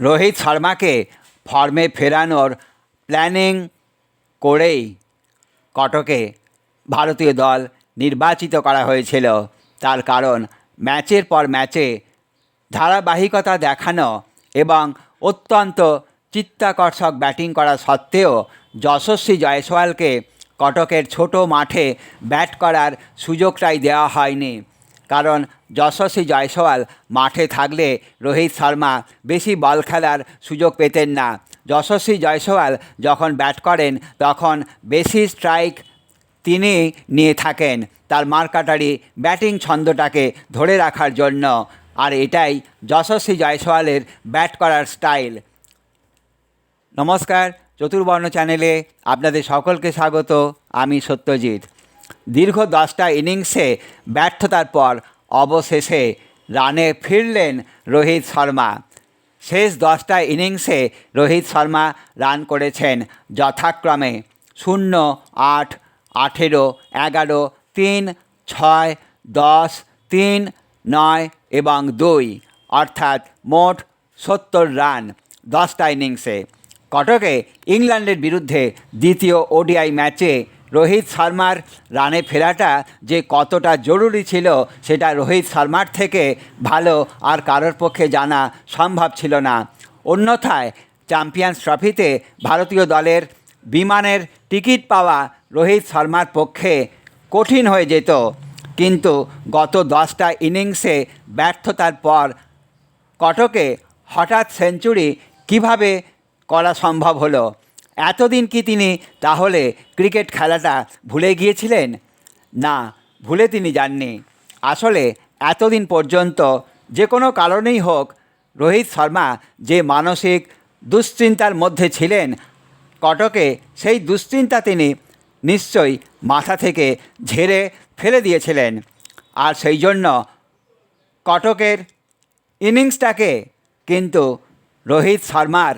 রোহিত শর্মাকে ফর্মে ফেরানোর প্ল্যানিং করেই কটকে ভারতীয় দল নির্বাচিত করা হয়েছিল। তার কারণ ম্যাচের পর ম্যাচে ধারাবাহিকতা দেখানো এবং অত্যন্ত চিত্তাকর্ষক ব্যাটিং করা সত্ত্বেও যশস্বী জয়সওয়ালকে কটকের ছোট মাঠে ব্যাট করার সুযোগটাই দেওয়া হয়নি। কারণ যশস্বী জয়সওয়াল মাঠে থাকলে রোহিত শর্মা বেশি বল খেলার সুযোগ পেতেন না। যশস্বী জয়সওয়াল যখন ব্যাট করেন, তখন বেশি স্ট্রাইক তিনি নিয়ে থাকেন। তার মার্কাটারি ব্যাটিং ছন্দটাকে ধরে রাখার জন্য। আর এটাই যশস্বী জয়সওয়ালের ব্যাট করার স্টাইল। নমস্কার, চতুর্বর্ণ চ্যানেলে আপনাদের সকলকে স্বাগত। আমি সত্যজিৎ। দীর্ঘ দশটা ইনিংসে ব্যর্থতার পর অবশেষে রানে ফিরলেন রোহিত শর্মা। শেষ দশটা ইনিংসে রোহিত শর্মা রান করেছেন যথাক্রমে শূন্য, আট, আঠেরো, এগারো, তিন, ছয়, দশ, তিন, নয় এবং দুই, অর্থাৎ মোট সত্তর রান দশটা ইনিংসে। কটকে ইংল্যান্ডের বিরুদ্ধে দ্বিতীয় ওডিআই ম্যাচে রোহিত শর্মার রানে ফেরাটা যে কতটা জরুরি ছিল, সেটা রোহিত শর্মার থেকে ভালো আর কারোর পক্ষে জানা সম্ভব ছিল না। অন্যথায় চ্যাম্পিয়ন্স ট্রফিতে ভারতীয় দলের বিমানের টিকিট পাওয়া রোহিত শর্মার পক্ষে কঠিন হয়ে যেত। কিন্তু গত দশটা ইনিংসে ব্যর্থতার পর কটকে হঠাৎ সেঞ্চুরি কীভাবে করা সম্ভব হলো? এতদিন কি তিনি তাহলে ক্রিকেট খেলাটা ভুলে গিয়েছিলেন? না, ভুলে তিনি যাননি। আসলে এতদিন পর্যন্ত যে কোনো কারণেই হোক রোহিত শর্মা যে মানসিক দুশ্চিন্তার মধ্যে ছিলেন, কটকে সেই দুশ্চিন্তা তিনি নিশ্চয়ই মাথা থেকে ঝেড়ে ফেলে দিয়েছিলেন। আর সেই জন্য কটকের ইনিংসটাকে কিন্তু রোহিত শর্মার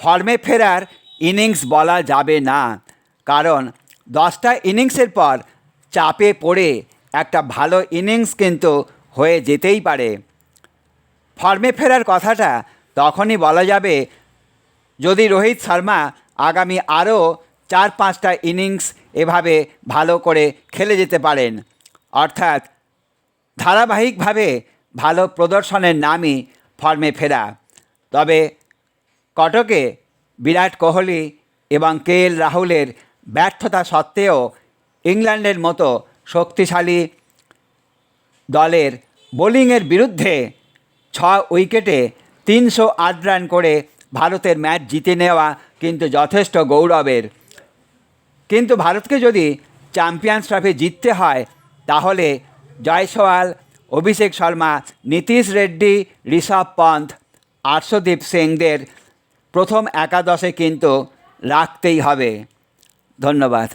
ফর্মে ফেরার ইনিংস বলা যাবে না। কারণ দশটা ইনিংসের পর চাপে পড়ে একটা ভালো ইনিংস কিন্তু হয়ে যেতেই পারে। ফর্মে ফেরার কথাটা তখনই বলা যাবে যদি রোহিত শর্মা আগামী আরও চার পাঁচটা ইনিংস এভাবে ভালো করে খেলে যেতে পারেন। অর্থাৎ ধারাবাহিকভাবে ভালো প্রদর্শনের নামই ফর্মে ফেরা। তবে কটকে বিরাট কোহলি এবং কে এল রাহুলের ব্যর্থতা সত্ত্বেও ইংল্যান্ডের মতো শক্তিশালী দলের বোলিংয়ের বিরুদ্ধে ছ উইকেটে তিনশো আট রান করে ভারতের ম্যাচ জিতে নেওয়া কিন্তু যথেষ্ট গৌরবের। কিন্তু ভারতকে যদি চ্যাম্পিয়ন্স ট্রফি জিততে হয়, তাহলে জয়সওয়াল, অভিষেক শর্মা, নীতিশ রেড্ডি, ঋষভ পন্থ, আর্শদীপ সিংদের প্রথম একাদশে কিন্তু রাখতেই হবে। ধন্যবাদ।